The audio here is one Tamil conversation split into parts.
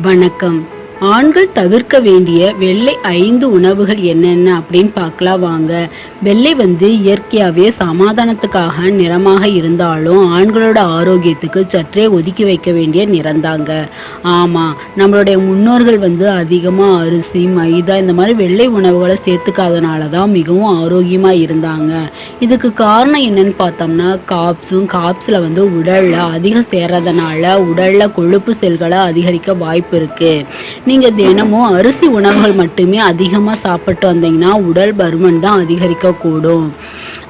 வணக்கம். ஆண்கள் தவிர்க்க வேண்டிய வெள்ளை ஐந்து உணவுகள் என்னென்ன அப்படின்னு பார்க்கலாம் வாங்க. வெள்ளை வந்து இயற்கையாகவே சமாதானத்துக்காக நிறமாக இருந்தாலும் ஆண்களோட ஆரோக்கியத்துக்கு சற்றே ஒதுக்கி வைக்க வேண்டிய நிறந்தாங்க ஆமாம் நம்மளுடைய முன்னோர்கள் வந்து அதிகமாக அரிசி மைதா இந்த மாதிரி வெள்ளை உணவுகளை சேர்த்துக்காதனால தான் மிகவும் ஆரோக்கியமாக இருந்தாங்க. இதுக்கு காரணம் என்னன்னு பார்த்தோம்னா காப்ஸும் காப்ஸில் வந்து உடலில் அதிகம் சேர்றதுனால உடலில் கொழுப்பு செல்களை அதிகரிக்க வாய்ப்பு இருக்குது நீங்கள் தினமும் அரிசி உணவுகள் மட்டுமே அதிகமாக சாப்பிட்டு வந்தீங்கன்னா உடல் பருமன் தான் அதிகரிக்கக்கூடும்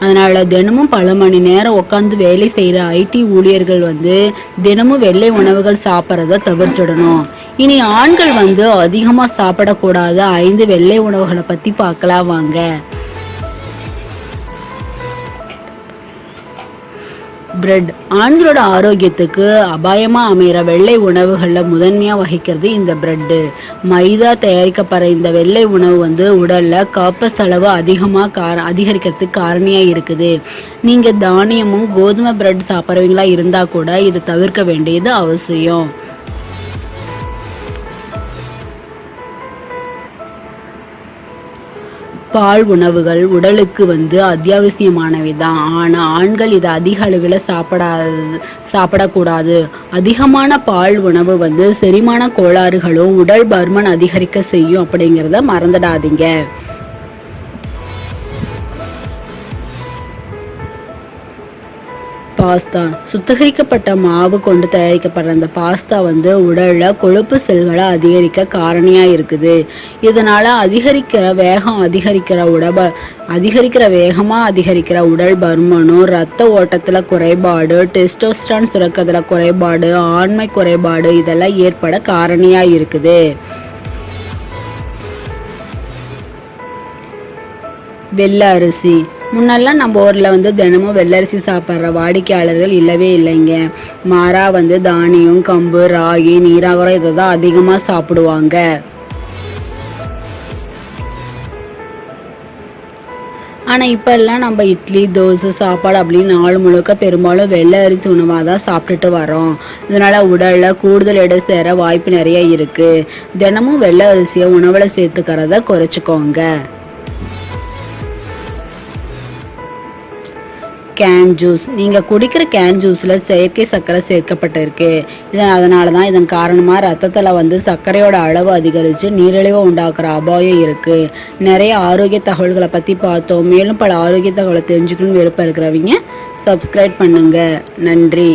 அதனால் தினமும் பல மணி நேரம் உட்காந்து வேலை செய்கிற ஐடி ஊழியர்கள் வந்து தினமும் வெள்ளை உணவுகள் சாப்பிட்றத தவிர்த்துடணும். இனி ஆண்கள் வந்து அதிகமாக சாப்பிடக்கூடாத ஐந்து வெள்ளை உணவுகளை பற்றி பார்க்கலாம் வாங்க. பிரெட் ஆண்களோட ஆரோக்கியத்துக்கு அபாயமா அமைகிற வெள்ளை உணவுகள்ல முதன்மையா வகிக்கிறது இந்த பிரெட்டு மைதா தயாரிக்கப்படுற இந்த வெள்ளை உணவு வந்து உடல்ல காப்பஸ் அளவு அதிகமா கார அதிகரிக்கிறதுக்கு காரணியா இருக்குது. நீங்க தானியமும் கோதுமை பிரெட் சாப்பிட்றவங்களா இருந்தா கூட இதை தவிர்க்க வேண்டியது அவசியம். பால் உணவுகள் உடலுக்கு வந்து அத்தியாவசியமானவை தான் ஆனால் ஆண்கள் இதை அதிக அளவில் சாப்பிடாது சாப்பிடக்கூடாது. அதிகமான பால் உணவு வந்து செரிமான கோளாறுகளும் உடல் பருமன் அதிகரிக்க செய்யும் அப்படிங்கிறத மறந்துடாதீங்க. பாஸ்தா. சுத்திகரிக்கப்பட்ட மாவு கொண்டு தயாரிக்கப்படுற அந்த பாஸ்தா வந்து உடல்ல கொழுப்பு செல்களை அதிகரிக்க காரணியா இருக்குது. இதனால அதிகரிக்கிற வேகம் அதிகரிக்கிற உடம்ப அதிகரிக்கிற வேகமா அதிகரிக்கிற உடல் பருமனும் ரத்த ஓட்டத்துல குறைபாடு டெஸ்டோஸ்டான் சுரக்கிறதுல குறைபாடு ஆண்மை குறைபாடு இதெல்லாம் ஏற்பட காரணியா இருக்குது. வெள்ளை அரிசி. முன்னெல்லாம் நம்ம ஊரில் வந்து தினமும் வெள்ளரிசி சாப்பிட்ற வாடிக்கையாளர்கள் இல்லவே இல்லைங்க. மாறா வந்து தானியம் கம்பு ராகி நீராகரம் இதை தான் அதிகமாக சாப்பிடுவாங்க. ஆனால் இப்போல்லாம் நம்ம இட்லி தோசை சாப்பாடு அப்படின்னு நாள் முழுக்க பெரும்பாலும் வெள்ளை அரிசி உணவாக தான் சாப்பிட்டுட்டு வரோம் இதனால் உடலில் கூடுதல் எடை சேர வாய்ப்பு நிறைய இருக்குது தினமும் வெள்ளை அரிசியை உணவில் சேர்த்துக்கிறத குறைச்சிக்கோங்க. கேன் ஜூஸ் நீங்கள் குடிக்கிற கேன் ஜூஸில் செயற்கை சர்க்கரை சேர்க்கப்பட்டிருக்கு. இது அதனால தான் இதன் காரணமாக ரத்தத்தில் வந்து சர்க்கரையோட அளவு அதிகரித்து நீரிழிவை உண்டாக்குற அபாயம் இருக்குது நிறைய ஆரோக்கிய தகவல்களை பற்றி பார்த்தோம். மேலும் பல ஆரோக்கிய தகவலை தெரிஞ்சுக்கணும்னு விருப்பம் இருக்கிறவங்க சப்ஸ்கிரைப் பண்ணுங்க. நன்றி.